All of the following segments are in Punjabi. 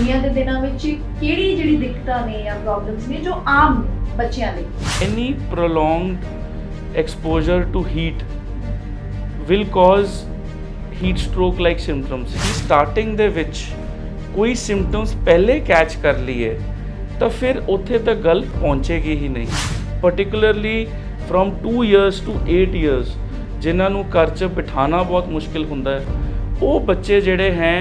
ਗਰਮੀਆਂ ਦੇ ਦਿਨਾਂ ਵਿੱਚ ਕਿਹੜੀ ਜਿਹੜੀ ਦਿੱਕਤਾਂ ਨੇ ਜਾਂ ਪ੍ਰੋਬਲਮਸ ਨੇ ਜੋ ਆਮ ਬੱਚਿਆਂ ਲਈ? Any prolonged exposure to heat will cause heat stroke like symptoms starting ਦੇ ਵਿੱਚ ਕੋਈ ਸਿੰਪਟਮਸ ਪਹਿਲੇ ਕੈਚ ਕਰ ਲਈਏ, ਤਾਂ ਫਿਰ ਉੱਥੇ ਤੱਕ ਗੱਲ ਪਹੁੰਚੇਗੀ ਹੀ ਨਹੀਂ। Particularly from 2 years to 8 years ਜਿਨ੍ਹਾਂ ਨੂੰ ਘਰ 'ਚ ਬਿਠਾਣਾ ਬਹੁਤ ਮੁਸ਼ਕਿਲ ਹੁੰਦਾ ਹੈ, ਉਹ ਬੱਚੇ ਜਿਹੜੇ ਹੈ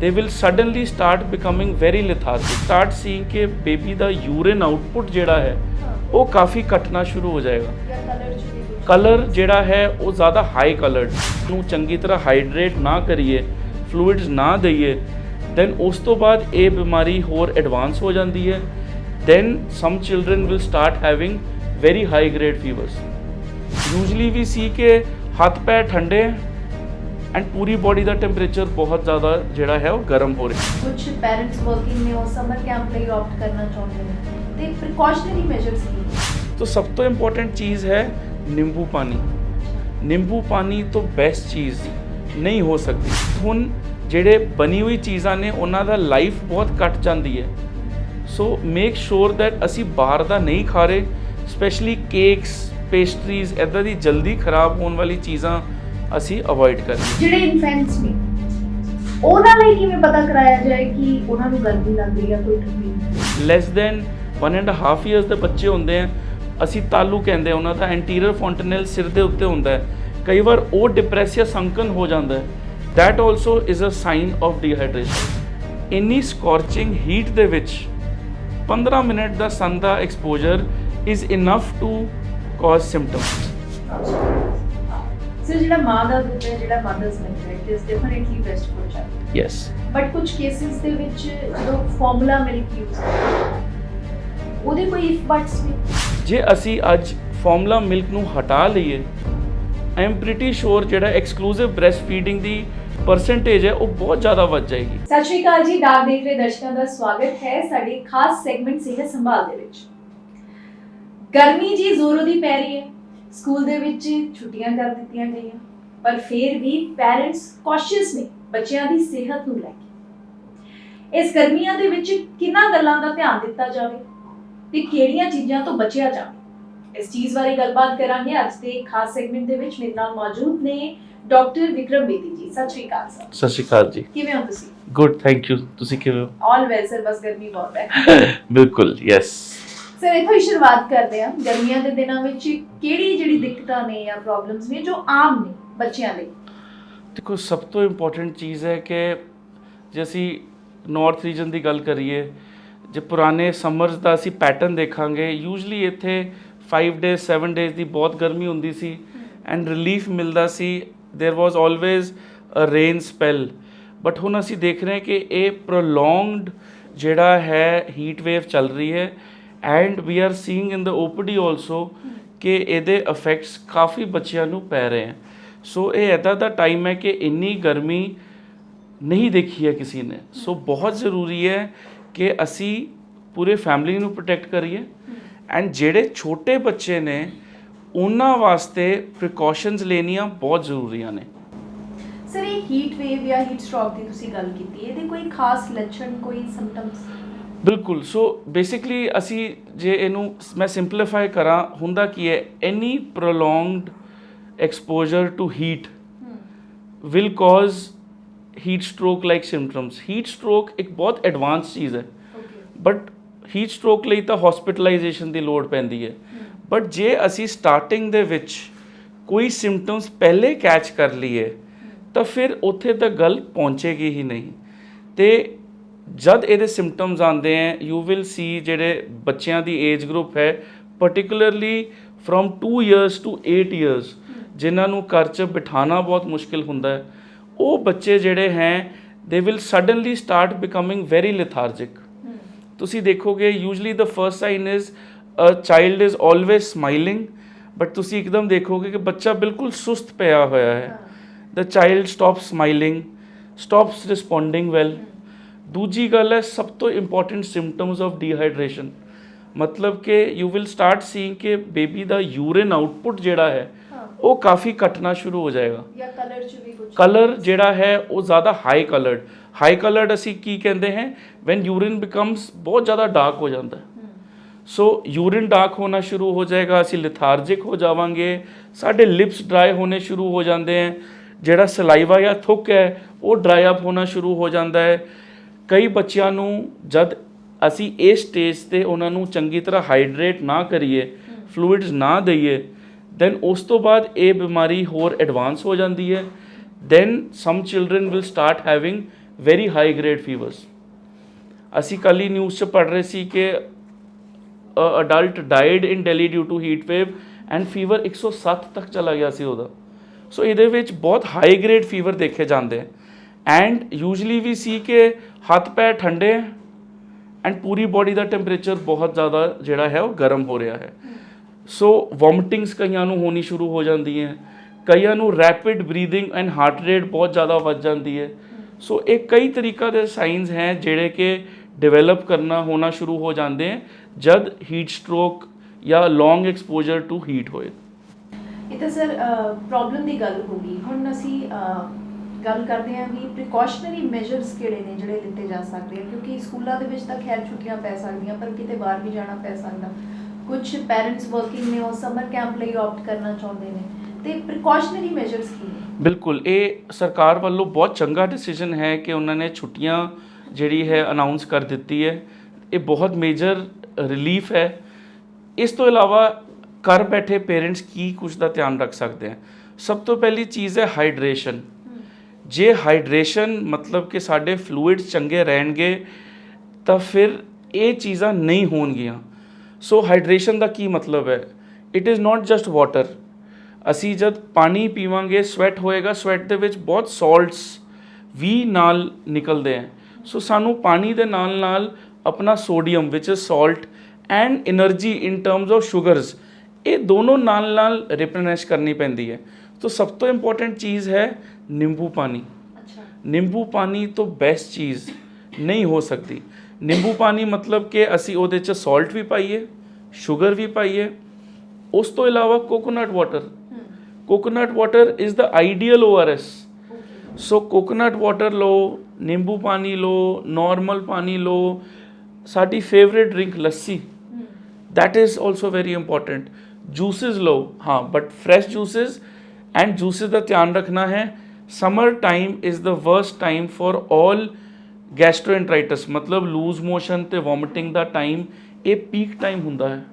ਦੇ will suddenly start becoming very lethargic. Start seeing ਕਿ ਬੇਬੀ ਦਾ ਯੂਰਨ output ਜਿਹੜਾ ਹੈ ਉਹ ਕਾਫੀ ਘਟਣਾ ਸ਼ੁਰੂ ਹੋ ਜਾਏਗਾ ਕਲਰ ਜਿਹੜਾ ਹੈ ਉਹ ਜ਼ਿਆਦਾ ਹਾਈ ਕਲਰਡ ਨੂੰ ਚੰਗੀ ਤਰ੍ਹਾਂ ਹਾਈਡਰੇਟ ਨਾ ਕਰੀਏ ਫਲੂਇਡਸ ਨਾ ਦਈਏ ਦੈਨ ਉਸ ਤੋਂ ਬਾਅਦ ਇਹ ਬਿਮਾਰੀ ਹੋਰ ਐਡਵਾਂਸ ਹੋ ਜਾਂਦੀ ਹੈ then some children will start having very high grade fevers usually we see ਕਿ ਹੱਥ ਪੈ ਠੰਡੇ ਐਂਡ ਪੂਰੀ ਬੋਡੀ ਦਾ ਟੈਂਪਰੇਚਰ ਬਹੁਤ ਜ਼ਿਆਦਾ ਜਿਹੜਾ ਹੈ ਉਹ ਗਰਮ ਹੋ ਰਿਹਾ। ਕੁਝ ਪੈਰੈਂਟਸ ਵਰਕਿੰਗ ਨੇ ਉਹ ਸਮਰ ਕੈਂਪ ਲਈ ਆਪਟ ਕਰਨਾ ਚਾਹੁੰਦੇ ਨੇ। ਤੇ ਪ੍ਰੀਕਾਸ਼ਨਰੀ ਮੈਜਰਸ ਕੀ ਤਾਂ ਸਭ ਤੋਂ ਇੰਪੋਰਟੈਂਟ ਚੀਜ਼ ਹੈ ਨਿੰਬੂ ਪਾਣੀ। ਨਿੰਬੂ ਪਾਣੀ ਤੋਂ ਬੈਸਟ ਚੀਜ਼ ਨਹੀਂ ਹੋ ਸਕਦੀ। ਹੁਣ ਜਿਹੜੇ ਬਣੀ ਹੋਈ ਚੀਜ਼ਾਂ ਨੇ ਉਹਨਾਂ ਦਾ ਲਾਈਫ ਬਹੁਤ ਘਟ ਜਾਂਦੀ ਹੈ। ਸੋ ਮੇਕ ਸ਼ੋਰ ਦੈਟ ਅਸੀਂ ਬਾਹਰ ਦਾ ਨਹੀਂ ਖਾ ਰਹੇ ਸਪੈਸ਼ਲੀ ਕੇਕਸ ਪੇਸਟਰੀਜ਼ ਇਦਾਂ ਦੀ ਜਲਦੀ ਖਰਾਬ ਹੋਣ ਵਾਲੀ ਚੀਜ਼ਾਂ ਅਸੀਂ ਅਵੋਇਡ ਕਰੀਏ। ਜਿਹੜੇ ਇਨਫੈਂਟਸ ਨੇ ਉਹਨਾਂ ਲਈ ਕਿਵੇਂ ਪਤਾ ਕਰਾਇਆ ਜਾਏ ਕਿ ਉਹਨਾਂ ਨੂੰ ਗਰਮੀ ਲੱਗ ਰਹੀ ਹੈ ਕੋਈ ਤਕਲੀਫ less than 1 and half years ਦੇ ਬੱਚੇ ਹੁੰਦੇ ਆ ਅਸੀਂ ਤਾਲੂ ਕਹਿੰਦੇ ਆ ਉਹਨਾਂ ਦਾ ਐਂਟੀਰੀਅਰ ਫੌਂਟਨਲ ਸਿਰ ਦੇ ਉੱਤੇ ਹੁੰਦਾ ਹੈ। ਕਈ ਵਾਰ ਉਹ ਡਿਪਰੈਸੀਆ ਸੰਕਨ ਹੋ ਜਾਂਦਾ ਹੈ। That also is a sign of dehydration. ਇੰਨੀ ਸਕੋਰਚਿੰਗ ਹੀਟ ਦੇ ਵਿੱਚ 15 ਮਿੰਟ ਦਾ sun the exposure is enough to cause symptoms. Sir ਜਿਹੜਾ ਮਾਂ ਦਾ ਦੁੱਧ ਹੈ ਜਿਹੜਾ ਮਦਰਸ ਮਿਲਕ ਹੈ it is definitely best for child yes. But ਕੁਝ ਕੇਸਿਸ ਦੇ ਵਿੱਚ ਜਦੋਂ ਫਾਰਮੂਲਾ ਮਿਲਕ ਯੂਜ਼ ਉਹਦੇ ਕੋਈ ਇਫ ਬਟਸ ਨੇ ਜੇ ਅਸੀਂ ਅੱਜ ਫਾਰਮੂਲਾ ਮਿਲਕ ਨੂੰ ਹਟਾ ਲਈਏ ਆਈ ਐਮ ਪ੍ਰੀਟੀ ਸ਼ੋਰ ਜਿਹੜਾ ਐਕਸਕਲੂਸਿਵ ਬ੍ਰੈਸਟ ਫੀਡਿੰਗ ਦੀ ਪਰਸੈਂਟੇਜ ਹੈ ਉਹ ਬਹੁਤ ਜ਼ਿਆਦਾ ਵੱਧ ਜਾਏਗੀ। ਸਤਿ ਸ਼੍ਰੀ ਅਕਾਲ ਜੀ ਡਾਕ ਦੇਖ ਰਹੇ ਦਰਸ਼ਕਾਂ ਦਾ ਸਵਾਗਤ ਹੈ ਸਾਡੇ ਖਾਸ ਸੈਗਮੈਂਟ ਸਿਹਤ ਸੰਭਾਲ ਦੇ ਵਿੱਚ। ਗਰਮੀ ਜੀ ਜ਼ੋਰੋਂ ਦੀ ਪੈ ਰਹੀ ਹੈ। ਸਕੂਲ ਦੇ ਵਿੱਚ ਛੁੱਟੀਆਂ ਕਰ ਦਿੱਤੀਆਂ ਗਈਆਂ ਪਰ ਫਿਰ ਵੀ ਪੈਰੈਂਟਸ ਕੌਸ਼ੀਅਸ ਨੇ ਬੱਚਿਆਂ ਦੀ ਸਿਹਤ ਨੂੰ ਲੈ ਕੇ। ਇਸ ਗਰਮੀਆਂ ਦੇ ਵਿੱਚ ਕਿੰਨਾ ਗੱਲਾਂ ਦਾ ਧਿਆਨ ਦਿੱਤਾ ਜਾਵੇ ਤੇ ਕਿਹੜੀਆਂ ਚੀਜ਼ਾਂ ਤੋਂ ਬਚਿਆ ਜਾਵੇ? ਇਸ ਚੀਜ਼ ਬਾਰੇ ਗੱਲਬਾਤ ਕਰਾਂਗੇ ਅੱਜ ਦੇ ਖਾਸ ਸੈਗਮੈਂਟ ਦੇ ਵਿੱਚ। ਮੇਰੇ ਨਾਲ ਮੌਜੂਦ ਨੇ ਡਾਕਟਰ ਵਿਕਰਮ ਬੇਦੀ ਜੀ। ਸਤਿ ਸ਼੍ਰੀ ਅਕਾਲ ਸਰ। ਸਤਿ ਸ਼੍ਰੀ ਅਕਾਲ ਜੀ। ਕਿਵੇਂ ਹੋ ਤੁਸੀਂ? ਗੁੱਡ ਥੈਂਕ ਯੂ ਤੁਸੀਂ ਕਿਵੇਂ ਹੋ? ਆਲ ਵੈਲ ਸਰ ਬਸ ਗਰਮੀ ਬਹੁਤ ਹੈ। ਬਿਲਕੁਲ ਯੈਸ ਸਰ ਇੱਥੋਂ ਹੀ ਸ਼ੁਰੂਆਤ ਕਰਦੇ ਹਾਂ ਗਰਮੀਆਂ ਦੇ ਦਿਨਾਂ ਵਿੱਚ ਕਿਹੜੀ ਜਿਹੜੀ ਦਿੱਕਤਾਂ ਨੇ ਜਾਂ ਪ੍ਰੋਬਲਮਸ ਨੇ ਜੋ ਆਮ ਨੇ ਬੱਚਿਆਂ ਲਈ ਦੇਖੋ ਸਭ ਤੋਂ ਇੰਪੋਰਟੈਂਟ ਚੀਜ਼ ਹੈ ਕਿ ਜੇ ਅਸੀਂ ਨਾਰਥ ਰੀਜਨ ਦੀ ਗੱਲ ਕਰੀਏ ਜੇ ਪੁਰਾਣੇ ਸਮਰਸ ਦਾ ਅਸੀਂ ਪੈਟਰਨ ਦੇਖਾਂਗੇ ਯੂਜੂਲੀ ਇੱਥੇ 5 ਡੇਜ਼ 7 ਡੇਜ਼ ਦੀ ਬਹੁਤ ਗਰਮੀ ਹੁੰਦੀ ਸੀ ਐਂਡ ਰਿਲੀਫ ਮਿਲਦਾ ਸੀ there was always a rain spell but ਹੁਣ ਅਸੀਂ ਦੇਖ ਰਹੇ ਹਾਂ ਕਿ ਇਹ ਪ੍ਰੋਲੋਂਗਡ ਜਿਹੜਾ ਹੈ ਹੀਟ ਵੇਵ ਚੱਲ ਰਹੀ ਹੈ And we are seeing in the OPD also ਕਿ ਇਹਦੇ ਇਫੈਕਟਸ ਕਾਫੀ ਬੱਚਿਆਂ ਨੂੰ ਪੈ ਰਹੇ ਹਨ ਸੋ ਇਹ ਇੱਦਾਂ ਦਾ ਟਾਈਮ ਹੈ ਕਿ ਇੰਨੀ ਗਰਮੀ ਨਹੀਂ ਦੇਖੀ ਹੈ ਕਿਸੇ ਨੇ ਸੋ ਬਹੁਤ ਜ਼ਰੂਰੀ ਹੈ ਕਿ ਅਸੀਂ ਪੂਰੇ ਫੈਮਿਲੀ ਨੂੰ ਪ੍ਰੋਟੈਕਟ ਕਰੀਏ ਐਂਡ ਜਿਹੜੇ ਛੋਟੇ ਬੱਚੇ ਨੇ ਉਹਨਾਂ ਵਾਸਤੇ ਪ੍ਰੀਕਾਸ਼ਨਸ ਲੈਣੀਆਂ ਬਹੁਤ ਜ਼ਰੂਰੀਆਂ ਨੇ ਸਰ ਇਹ ਹੀਟ ਵੇਵ ਜਾਂ ਹੀਟ ਸਟ੍ਰੋਕ ਦੀ ਤੁਸੀਂ ਗੱਲ ਕੀਤੀ ਇਹਦੇ ਕੋਈ ਖਾਸ ਲੱਛਣ ਕੋਈ ਸਿੰਪਟਮਸ ਬਿਲਕੁਲ। ਸੋ ਬੇਸਿਕਲੀ ਅਸੀਂ ਜੇ ਇਹਨੂੰ ਮੈਂ ਸਿੰਪਲੀਫਾਈ ਕਰਾਂ ਹੁੰਦਾ ਕੀ ਹੈ any prolonged exposure to heat will cause heat stroke like symptoms. Heat stroke ਇੱਕ ਬਹੁਤ ਐਡਵਾਂਸ ਚੀਜ਼ ਹੈ। ਬਟ ਹੀਟ ਸਟ੍ਰੋਕ ਲਈ ਤਾਂ ਹਸਪੀਟਲਾਈਜੇਸ਼ਨ ਦੀ ਲੋੜ ਪੈਂਦੀ ਹੈ। ਬਟ ਜੇ ਅਸੀਂ ਸਟਾਰਟਿੰਗ ਦੇ ਵਿੱਚ ਕੋਈ ਸਿੰਪਟਮਸ ਪਹਿਲੇ ਕੈਚ ਕਰ ਲਈਏ ਤਾਂ ਫਿਰ ਉੱਥੇ ਤੱਕ ਗੱਲ ਪਹੁੰਚੇਗੀ ਹੀ ਨਹੀਂ। ਤੇ ਜਦ ਇਹਦੇ ਸਿੰਪਟਮਸ ਆਉਂਦੇ ਹੈ ਯੂ ਵਿਲ ਸੀ ਜਿਹੜੇ ਬੱਚਿਆਂ ਦੀ ਏਜ ਗਰੁੱਪ ਹੈ particularly from 2 years to 8 years ਜਿਨ੍ਹਾਂ ਨੂੰ ਘਰ 'ਚ ਬਿਠਾਣਾ ਬਹੁਤ ਮੁਸ਼ਕਿਲ ਹੁੰਦਾ ਹੈ ਉਹ ਬੱਚੇ ਜਿਹੜੇ ਹੈ ਦੇ will suddenly start becoming very lethargic. ਤੁਸੀਂ ਦੇਖੋਗੇ usually the first sign is a child is always smiling but ਤੁਸੀਂ ਇੱਕਦਮ ਦੇਖੋਗੇ ਕਿ ਬੱਚਾ ਬਿਲਕੁਲ ਸੁਸਤ ਪਿਆ ਹੋਇਆ ਹੈ। The child stops smiling stops responding well ਦੂਜੀ ਗੱਲ ਹੈ ਸਭ ਤੋਂ ਇੰਪੋਰਟੈਂਟ ਸਿੰਪਟਮਸ ਆਫ ਡੀਹਾਈਡਰੇਸ਼ਨ ਮਤਲਬ ਕਿ ਯੂ ਵਿਲ ਸਟਾਰਟ ਸੀਇੰਗ ਕਿ ਬੇਬੀ ਦਾ ਯੂਰਿਨ ਆਊਟਪੁੱਟ ਜਿਹੜਾ ਹੈ ਉਹ ਕਾਫੀ ਘਟਣਾ ਸ਼ੁਰੂ ਹੋ ਜਾਏਗਾ। ਜਾਂ ਕਲਰ ਚ ਵੀ ਕੁਝ ਕਲਰ ਜਿਹੜਾ ਹੈ ਉਹ ਜ਼ਿਆਦਾ ਹਾਈ ਕਲਰਡ ਹਾਈ ਕਲਰਡ ਅਸੀਂ ਕੀ ਕਹਿੰਦੇ ਹਾਂ ਵੈਨ ਯੂਰਿਨ ਬਿਕਮਸ ਬਹੁਤ ਜ਼ਿਆਦਾ ਡਾਰਕ ਹੋ ਜਾਂਦਾ ਸੋ ਯੂਰਿਨ ਡਾਰਕ ਹੋਣਾ ਸ਼ੁਰੂ ਹੋ ਜਾਏਗਾ ਅਸੀਂ ਲਿਥਾਰਜਿਕ ਹੋ ਜਾਵਾਂਗੇ ਸਾਡੇ ਲਿਪਸ ਡਰਾਈ ਹੋਣੇ ਸ਼ੁਰੂ ਹੋ ਜਾਂਦੇ ਹੈ। ਜਿਹੜਾ ਸਲਾਈਵਾ ਜਾਂ ਥੁੱਕ ਹੈ ਉਹ ਡਰਾਈ ਅਪ ਹੋਣਾ ਸ਼ੁਰੂ ਹੋ ਜਾਂਦਾ ਹੈ। ਕਈ ਬੱਚਿਆਂ ਨੂੰ ਜਦ ਅਸੀਂ ਇਸ ਸਟੇਜ ਤੇ ਉਹਨਾਂ ਨੂੰ ਚੰਗੀ ਤਰ੍ਹਾਂ ਹਾਈਡਰੇਟ ਨਾ ਕਰੀਏ ਫਲੂਇਡਸ ਨਾ ਦਈਏ ਦੈਨ ਉਸ ਤੋਂ ਬਾਅਦ ਇਹ ਬਿਮਾਰੀ ਹੋਰ ਐਡਵਾਂਸ ਹੋ ਜਾਂਦੀ ਹੈ। Then some children will start having very high grade fevers ਅਸੀਂ ਕੱਲ ਹੀ ਨਿਊਜ਼ 'ਚ ਪੜ੍ਹ ਰਹੇ ਸੀ ਕਿ adult died in Delhi due to heat wave and fever 107 ਤੱਕ ਚਲਾ ਗਿਆ ਸੀ ਉਹਦਾ। ਸੋ ਇਹਦੇ ਵਿੱਚ ਬਹੁਤ ਹਾਈ ਗ੍ਰੇਡ ਫੀਵਰ ਦੇਖੇ ਜਾਂਦੇ। ਆ ਐਂਡ ਯੂਜੂਲੀ ਵੀ ਸੀ ਕਿ ਹੱਥ ਪੈਰ ਠੰਡੇ ਐਂਡ ਪੂਰੀ ਬਾਡੀ ਦਾ ਟੈਂਪਰੇਚਰ ਬਹੁਤ ਜ਼ਿਆਦਾ ਜਿਹੜਾ ਹੈ ਉਹ ਗਰਮ ਹੋ ਰਿਹਾ ਹੈ ਸੋ ਵੋਮਟਿੰਗਸ ਕਈਆਂ ਨੂੰ ਹੋਣੀ ਸ਼ੁਰੂ ਹੋ ਜਾਂਦੀ ਹੈ ਕਈਆਂ ਨੂੰ rapid breathing and heart rate ਬਹੁਤ ਜ਼ਿਆਦਾ ਵੱਧ ਜਾਂਦੀ ਹੈ ਸੋ ਇਹ ਕਈ ਤਰੀਕਾ ਦੇ ਸਾਈਨਸ ਹੈ ਜਿਹੜੇ ਕਿ ਡਿਵੈਲਪ ਕਰਨਾ ਹੋਣਾ ਸ਼ੁਰੂ ਹੋ ਜਾਂਦੇ ਹੈ ਜਦ ਹੀਟ ਸਟ੍ਰੋਕ ਜਾਂ ਲੌਂਗ ਐਕਸਪੋਜ਼ਰ ਟੂ ਹੀਟ ਹੋਏ ਇਹ ਤਾਂ ਸਰ ਪ੍ਰੋਬਲਮ ਦੀ ਗੱਲ ਹੋ ਹੁਣ ਅਸੀਂ ਗੱਲ ਕਰਦੇ ਹਾਂ ਵੀ ਪ੍ਰੀਕਾਸ਼ਨਰੀ ਮੈਜਰਸ ਕਿਹੜੇ ਨੇ ਜਿਹੜੇ ਲਿੱਤੇ ਜਾ ਸਕਦੇ ਆ? ਕਿਉਂਕਿ ਸਕੂਲਾਂ ਦੇ ਵਿੱਚ ਤਾਂ ਖੈਰ ਛੁੱਟੀਆਂ ਪੈ ਸਕਦੀਆਂ, ਪਰ ਕਿਤੇ ਬਾਹਰ ਵੀ ਜਾਣਾ ਪੈ ਸਕਦਾ। ਕੁਝ ਪੈਰੈਂਟਸ ਵਰਕਿੰਗ ਨੇ, ਉਹ ਸਮਰ ਕੈਂਪ ਲਈ ਆਪਟ ਕਰਨਾ ਚਾਹੁੰਦੇ ਨੇ। ਤੇ ਪ੍ਰੀਕਾਸ਼ਨਰੀ ਮੈਜਰਸ ਕੀ ਨੇ? ਬਿਲਕੁਲ, ਇਹ ਸਰਕਾਰ ਵੱਲੋਂ ਬਹੁਤ ਚੰਗਾ ਡਿਸੀਜਨ ਹੈ ਕਿ ਉਹਨਾਂ ਨੇ ਛੁੱਟੀਆਂ ਜਿਹੜੀ ਹੈ ਅਨਾਉਂਸ ਕਰ ਦਿੱਤੀ ਹੈ। ਇਹ ਬਹੁਤ ਮੇਜਰ ਰਿਲੀਫ ਹੈ। ਇਸ ਤੋਂ ਇਲਾਵਾ ਘਰ ਬੈਠੇ ਪੇਰੈਂਟਸ ਕੀ ਕੁਝ ਦਾ ਧਿਆਨ ਰੱਖ ਸਕਦੇ ਆ? ਸਭ ਤੋਂ ਪਹਿਲੀ ਚੀਜ਼ ਹੈ ਹਾਈਡਰੇਸ਼ਨ ਜੇ ਹਾਈਡਰੇਸ਼ਨ ਮਤਲਬ ਕਿ ਸਾਡੇ ਫਲੂਇਡ ਚੰਗੇ ਰਹਿਣਗੇ, ਤਾਂ ਫਿਰ ਇਹ ਚੀਜ਼ਾਂ ਨਹੀਂ ਹੋਣਗੀਆਂ। ਸੋ ਹਾਈਡਰੇਸ਼ਨ ਦਾ ਕੀ ਮਤਲਬ ਹੈ? It is not just water ਅਸੀਂ ਜਦ ਪਾਣੀ ਪੀਵਾਂਗੇ ਸਵੈਟ ਹੋਏਗਾ ਸਵੈਟ ਦੇ ਵਿੱਚ ਬਹੁਤ ਸਾਲਟਸ ਵੀ ਨਾਲ ਨਿਕਲਦੇ ਆ ਸੋ ਸਾਨੂੰ ਪਾਣੀ ਦੇ ਨਾਲ ਨਾਲ ਆਪਣਾ ਸੋਡੀਅਮ ਵਿੱਚ is salt and energy in terms of sugars ਇਹ ਦੋਨੋਂ ਨਾਲ ਨਾਲ ਰਿਪਲੇਨਿਸ਼ ਕਰਨੀ ਪੈਂਦੀ ਹੈ। ਤੋ ਸਭ ਤੋਂ ਇੰਪੋਰਟੈਂਟ ਚੀਜ਼ ਹੈ ਨਿੰਬੂ ਪਾਣੀ। ਅੱਛਾ। ਨਿੰਬੂ ਪਾਣੀ ਤੋਂ ਬੈਸਟ ਚੀਜ਼ ਨਹੀਂ ਹੋ ਸਕਦੀ। ਨਿੰਬੂ ਪਾਣੀ ਮਤਲਬ ਕਿ ਅਸੀਂ ਉਹਦੇ 'ਚ ਸਾਲਟ ਵੀ ਪਾਈਏ ਸ਼ੂਗਰ ਵੀ ਪਾਈਏ। ਉਸ ਤੋਂ ਇਲਾਵਾ coconut water coconut water is the ideal okay so coconut water ਲਓ ਨਿੰਬੂ ਪਾਣੀ ਲਓ ਨਾਰਮਲ ਪਾਣੀ ਲਓ ਸਾਡੀ favourite drink lassi. that is also very important juices ਲਓ ਹਾਂ but fresh juices and juices ਦਾ ਧਿਆਨ ਰੱਖਣਾ ਹੈ। Summer time is the worst time for all gastroenteritis. ਮਤਲਬ ਲੂਜ਼ ਮੋਸ਼ਨ ਤੇ ਵੋਮਿਟਿੰਗ ਦਾ ਟਾਈਮ ਇਹ ਪੀਕ ਟਾਈਮ ਹੁੰਦਾ ਹੈ।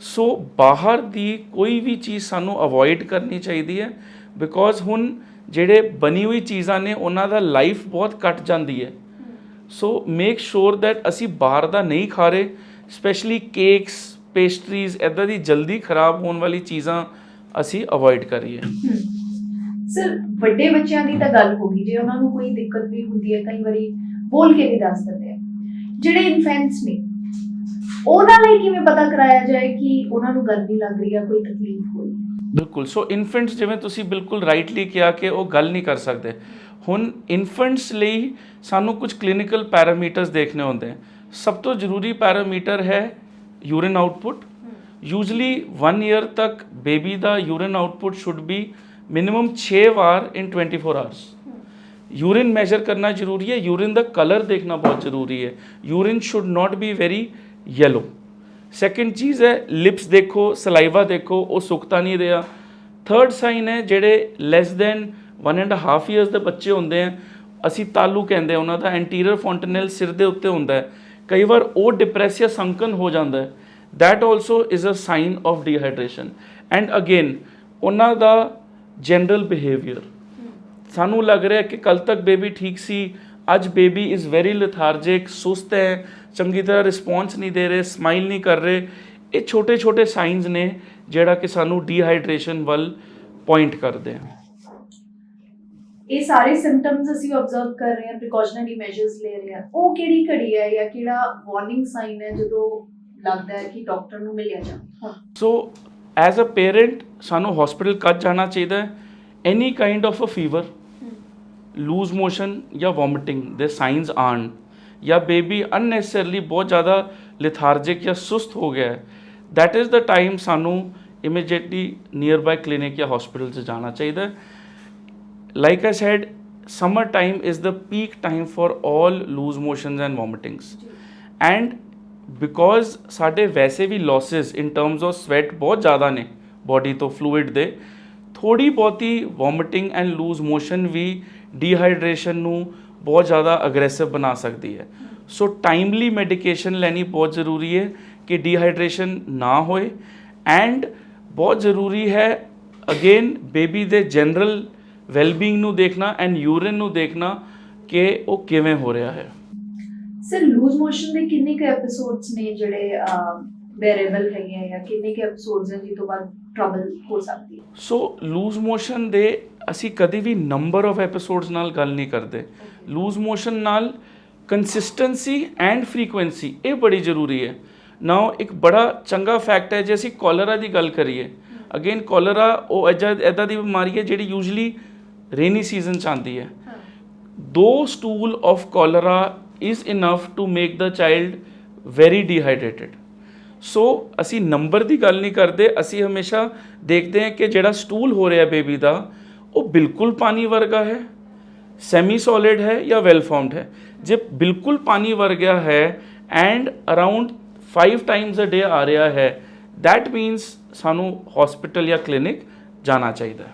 ਸੋ ਬਾਹਰ ਦੀ ਕੋਈ ਵੀ ਚੀਜ਼ ਸਾਨੂੰ ਅਵੋਇਡ ਕਰਨੀ ਚਾਹੀਦੀ ਹੈ ਬਿਕੋਜ਼ ਹੁਣ ਜਿਹੜੇ ਬਣੀ ਹੋਈ ਚੀਜ਼ਾਂ ਨੇ ਉਹਨਾਂ ਦਾ ਲਾਈਫ ਬਹੁਤ ਘਟ ਜਾਂਦੀ ਹੈ ਸੋ ਮੇਕ ਸ਼ੋਰ ਦੈਟ ਅਸੀਂ ਬਾਹਰ ਦਾ ਨਹੀਂ ਖਾ ਰਹੇ ਸਪੈਸ਼ਲੀ ਕੇਕਸ ਪੇਸਟਰੀਜ਼ ਐਦਾਂ ਦੀ ਜਲਦੀ ਖਰਾਬ ਹੋਣ ਵਾਲੀ ਚੀਜ਼ਾਂ ਅਸੀਂ ਅਵੋਇਡ ਕਰੀਏ ਸਰ ਵੱਡੇ ਬੱਚਿਆਂ ਦੀ ਤਾਂ ਗੱਲ ਹੋ ਗਈ ਜੇ ਉਹਨਾਂ ਨੂੰ ਕੋਈ ਦਿੱਕਤ ਵੀ ਹੁੰਦੀ ਹੈ ਕਈ ਵਾਰੀ ਬੋਲ ਕੇ ਵੀ ਦੱਸ ਦਿੰਦੇ ਆ। ਜਿਹੜੇ ਇਨਫੈਂਟਸ ਨੇ ਉਹਨਾਂ ਲਈ ਕਿਵੇਂ ਪਤਾ ਕਰਾਇਆ ਜਾਏ ਕਿ ਉਹਨਾਂ ਨੂੰ ਗਰਮੀ ਲੱਗ ਰਹੀ ਹੈ ਕੋਈ ਤਕਲੀਫ ਹੋਈ? ਬਿਲਕੁਲ ਸੋ ਇਨਫੈਂਟਸ ਜਿਵੇਂ ਤੁਸੀਂ ਬਿਲਕੁਲ ਰਾਈਟਲੀ ਕਿਹਾ ਕਿ ਉਹ ਗੱਲ ਨਹੀਂ ਕਰ ਸਕਦੇ। ਹੁਣ ਇਨਫੈਂਟਸ ਲਈ ਸਾਨੂੰ ਕੁਝ ਕਲੀਨਿਕਲ ਪੈਰਾਮੀਟਰਸ ਦੇਖਣੇ ਹੁੰਦੇ ਹਨ ਸਭ ਤੋਂ ਜ਼ਰੂਰੀ ਪੈਰਾਮੀਟਰ ਹੈ ਯੂਰਿਨ ਆਊਟਪੁੱਟ ਯੂਜੂਲੀ 1 ਇਅਰ ਤੱਕ ਬੇਬੀ ਦਾ urine output should be minimum 6 ਵਾਰ ਇਨ 24 ਆਵਰਸ ਯੂਰਿਨ ਮੈਜ਼ਰ ਕਰਨਾ ਜ਼ਰੂਰੀ ਹੈ ਯੂਰਿਨ ਦਾ ਕਲਰ ਦੇਖਣਾ ਬਹੁਤ ਜ਼ਰੂਰੀ ਹੈ urine should not be very yellow second ਚੀਜ਼ ਹੈ ਲਿਪਸ ਦੇਖੋ ਸਲਾਈਵਾ ਦੇਖੋ ਉਹ ਸੁੱਕਤਾ ਨਹੀਂ ਰਿਹਾ ਥਰਡ ਸਾਈਨ ਹੈ ਜਿਹੜੇ less than 1 and half years ਦੇ ਬੱਚੇ ਹੁੰਦੇ ਆ ਅਸੀਂ ਤਾਲੂ ਕਹਿੰਦੇ ਉਹਨਾਂ ਦਾ ਐਂਟੀਰੀਅਰ ਫੌਂਟਨਲ ਸਿਰ ਦੇ ਉੱਤੇ ਹੁੰਦਾ ਹੈ ਕਈ ਵਾਰ ਉਹ ਡਿਪਰੈਸ ਜਾਂ ਸੰਕਨ ਹੋ ਜਾਂਦਾ ਹੈ that also is a sign of dehydration. And again ਉਹਨਾਂ ਦਾ ਜਨਰਲ ਬਿਹੇਵੀਅਰ ਸਾਨੂੰ ਲੱਗ ਰਿਹਾ ਕਿ ਕੱਲ ਤੱਕ ਬੇਬੀ ਠੀਕ ਸੀ ਅੱਜ ਬੇਬੀ ਇਜ਼ ਵੈਰੀ ਲੈਥਾਰਜਿਕ ਸੁਸਤ ਹੈ ਚੰਗੀ ਤਰ੍ਹਾਂ ਰਿਸਪੌਂਸ ਨਹੀਂ ਦੇ ਰਹੇ ਸਮਾਈਲ ਨਹੀਂ ਕਰ ਰਹੇ। ਇਹ ਛੋਟੇ ਛੋਟੇ ਸਾਈਨਸ ਨੇ ਜਿਹੜਾ ਕਿ ਸਾਨੂੰ ਡੀਹਾਈਡਰੇਸ਼ਨ ਵੱਲ ਪੁਆਇੰਟ ਕਰਦੇ ਆ। ਇਹ ਸਾਰੇ ਸਿੰਪਟਮਸ ਅਸੀਂ ਆਬਜ਼ਰਵ ਕਰ ਰਹੇ ਹਾਂ ਪ੍ਰੀਕਾਸ਼ਨਰੀ ਮੈਜਰਸ ਲੈ ਰਹੇ ਹਾਂ। ਉਹ ਕਿਹੜੀ ਘੜੀ ਹੈ ਜਾਂ ਕਿਹੜਾ ਵਾਰਨਿੰਗ ਸਾਈਨ ਹੈ ਜਦੋਂ ਲੱਗਦਾ ਹੈ ਕਿ ਡਾਕਟਰ ਨੂੰ ਮਿਲਿਆ ਜਾ ਸੋ ਐਜ਼ ਅ ਪੇਰੈਂਟ ਸਾਨੂੰ ਹਸਪੀਟਲ ਕਦ ਜਾਣਾ ਚਾਹੀਦਾ ਹੈ? Any kind of a fever loose motion ਜਾਂ ਵੋਮਿਟਿੰਗ ਦੇ ਸਾਈਨਸ ਆਣ ਜਾਂ ਬੇਬੀ ਅਨਨੈਸੈਸਰਲੀ ਬਹੁਤ ਜ਼ਿਆਦਾ ਲਿਥਾਰਜਿਕ ਜਾਂ ਸੁਸਤ ਹੋ ਗਿਆ ਹੈ। That is the time ਸਾਨੂੰ ਇਮੀਡੀਏਟਲੀ ਨੀਅਰ ਬਾਈ ਕਲੀਨਿਕ ਜਾਂ ਹਸਪੀਟਲ 'ਚ ਜਾਣਾ ਚਾਹੀਦਾ ਹੈ। Like I said summer time is the peak time for all loose motions and vomitings. And because ਸਾਡੇ ਵੈਸੇ ਵੀ losses in terms of sweat ਬਹੁਤ ਜ਼ਿਆਦਾ ਨੇ ਬਾਡੀ ਤੋਂ ਫਲੂਇਡ ਦੇ ਥੋੜੀ ਬਹੁਤੀ ਵੋਮਿਟਿੰਗ ਐਂਡ ਲੂਜ਼ ਮੋਸ਼ਨ ਵੀ ਡੀਹਾਈਡਰੇਸ਼ਨ ਨੂੰ ਬਹੁਤ ਜ਼ਿਆਦਾ ਅਗਰੈਸਿਵ ਬਣਾ ਸਕਦੀ ਹੈ। ਸੋ ਟਾਈਮਲੀ ਮੈਡੀਕੇਸ਼ਨ ਲੈਣੀ ਬਹੁਤ ਜ਼ਰੂਰੀ ਹੈ ਕਿ ਡੀਹਾਈਡਰੇਸ਼ਨ ਨਾ ਹੋਏ ਐਂਡ ਬਹੁਤ ਜ਼ਰੂਰੀ ਹੈ ਅਗੇਨ ਬੇਬੀ ਦੇ ਜਨਰਲ ਵੈਲਬੀਇੰਗ ਨੂੰ ਦੇਖਣਾ ਐਂਡ ਯੂਰਿਨ ਨੂੰ ਦੇਖਣਾ ਕਿ ਉਹ ਕਿਵੇਂ ਹੋ ਰਿਹਾ ਹੈ। ਸਰ ਲੂਜ਼ ਮੋਸ਼ਨ ਦੇ ਕਿੰਨੇ ਕੁ ਐਪੀਸੋਡਸ ਨੇ ਜਿਹੜੇ ਵੇਰੀਏਬਲ ਹੈਗੇ ਆ ਜਾਂ ਕਿੰਨੇ ਕੁ ਐਪੀਸੋਡਸ ਹੈ ਜਿਸ ਤੋਂ ਬਾਅਦ ਟਰਬਲ ਹੋ ਸਕਦੀ ਹੈ? ਸੋ ਲੂਜ਼ ਮੋਸ਼ਨ ਦੇ ਅਸੀਂ ਕਦੀ ਵੀ ਨੰਬਰ ਆਫ ਐਪੀਸੋਡਸ ਨਾਲ ਗੱਲ ਨਹੀਂ ਕਰਦੇ। ਲੂਜ਼ ਮੋਸ਼ਨ ਨਾਲ ਕੰਸਿਸਟੈਂਸੀ ਐਂਡ ਫ੍ਰੀਕੁਐਂਸੀ ਇਹ ਬੜੀ ਜ਼ਰੂਰੀ ਹੈ। ਨਾਓ ਇੱਕ ਬੜਾ ਚੰਗਾ ਫੈਕਟ ਹੈ ਜੇ ਅਸੀਂ ਕੋਲਰਾ ਦੀ ਗੱਲ ਕਰੀਏ। ਅਗੇਨ ਕੋਲਰਾ ਉਹ ਐਦਾਂ ਦੀ ਬਿਮਾਰੀ ਹੈ ਜਿਹੜੀ ਯੂਜੂਲੀ ਰੇਨੀ ਸੀਜ਼ਨ ਚ ਆਉਂਦੀ ਹੈ। Two stool of cholera is enough to make the child very dehydrated so ਅਸੀਂ ਨੰਬਰ ਦੀ ਗੱਲ ਨਹੀਂ ਕਰਦੇ, ਅਸੀਂ ਹਮੇਸ਼ਾ ਦੇਖਦੇ ਹਾਂ ਕਿ ਜਿਹੜਾ ਸਟੂਲ ਹੋ ਰਿਹਾ ਬੇਬੀ ਦਾ, ਉਹ ਬਿਲਕੁਲ ਪਾਣੀ ਵਰਗਾ ਹੈ ਸੈਮੀ ਸੋਲਿਡ ਹੈ ਜਾਂ ਵੈਲ ਫਾਰਮਡ ਹੈ। ਜੇ ਬਿਲਕੁਲ ਪਾਣੀ ਵਰਗਾ ਹੈ and around 5 times a day ਆ ਰਿਹਾ ਹੈ, that ਮੀਨਸ ਸਾਨੂੰ ਹਸਪੀਟਲ ਜਾਂ ਕਲੀਨਿਕ ਜਾਣਾ ਚਾਹੀਦਾ ਹੈ।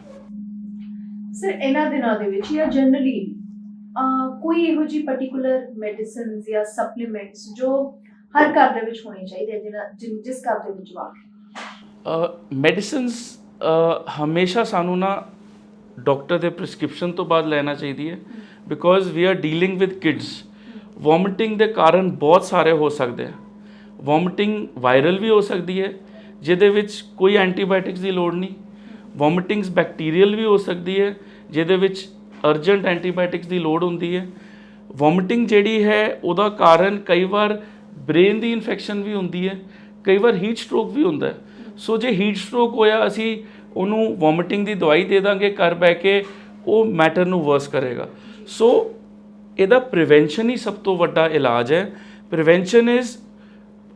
ਸਰ ਇਹਨਾਂ ਦਿਨਾਂ ਦੇ ਵਿੱਚ ਜਾਂ ਜਨਰਲੀ ਕੋਈ ਇਹੋ ਜੀ ਪਾਰਟਿਕੂਲਰ ਮੈਡੀਸਿਨਸ ਜਾਂ ਸਪਲੀਮੈਂਟਸ ਜੋ ਹਰ ਘਰ ਦੇ ਵਿੱਚ ਹੋਣੀ ਚਾਹੀਦੀ ਹੈ, ਜਿਹੜਾ ਜਿਸ ਘਰ ਦੇ ਵਿੱਚ ਵਾਕ ਮੈਡੀਸਿਨਸ ਹਮੇਸ਼ਾ ਸਾਨੂੰ ਨਾ ਡਾਕਟਰ ਦੇ ਪ੍ਰਿਸਕ੍ਰਿਪਸ਼ਨ ਤੋਂ ਬਾਅਦ ਲੈਣਾ ਚਾਹੀਦੀ ਹੈ because we are dealing with kids vomiting ਦੇ ਕਾਰਨ ਬਹੁਤ ਸਾਰੇ ਹੋ ਸਕਦੇ ਆ। ਵੋਮਿਟਿੰਗ ਵਾਇਰਲ ਵੀ ਹੋ ਸਕਦੀ ਹੈ, ਜਿਹਦੇ ਵਿੱਚ ਕੋਈ ਐਂਟੀਬਾਇਓਟਿਕਸ ਦੀ ਲੋੜ ਨਹੀਂ। ਵੋਮਿਟਿੰਗਸ ਬੈਕਟੀਰੀਅਲ ਵੀ ਹੋ ਸਕਦੀ ਹੈ, ਜਿਹਦੇ ਵਿੱਚ ਅਰਜੈਂਟ ਐਂਟੀਬਾਇਓਟਿਕਸ ਦੀ ਲੋੜ ਹੁੰਦੀ ਹੈ। ਵੋਮਿਟਿੰਗ ਜਿਹੜੀ ਹੈ, ਉਹਦਾ ਕਾਰਨ ਕਈ ਵਾਰ ਬ੍ਰੇਨ ਦੀ ਇਨਫੈਕਸ਼ਨ ਵੀ ਹੁੰਦੀ ਹੈ, ਕਈ ਵਾਰ ਹੀਟ ਸਟ੍ਰੋਕ ਵੀ ਹੁੰਦਾ ਹੈ। ਸੋ ਜੇ ਹੀਟ ਸਟ੍ਰੋਕ ਹੋਇਆ, ਅਸੀਂ ਉਹਨੂੰ ਵੋਮਿਟਿੰਗ ਦੀ ਦਵਾਈ ਦੇ ਦਾਂਗੇ, ਘਰ ਬਹਿ ਕੇ ਉਹ ਮੈਟਰ ਨੂੰ ਵਰਸ ਕਰੇਗਾ। ਸੋ ਇਹਦਾ ਪ੍ਰੀਵੈਂਸ਼ਨ ਹੀ ਸਭ ਤੋਂ ਵੱਡਾ ਇਲਾਜ ਹੈ। Prevention is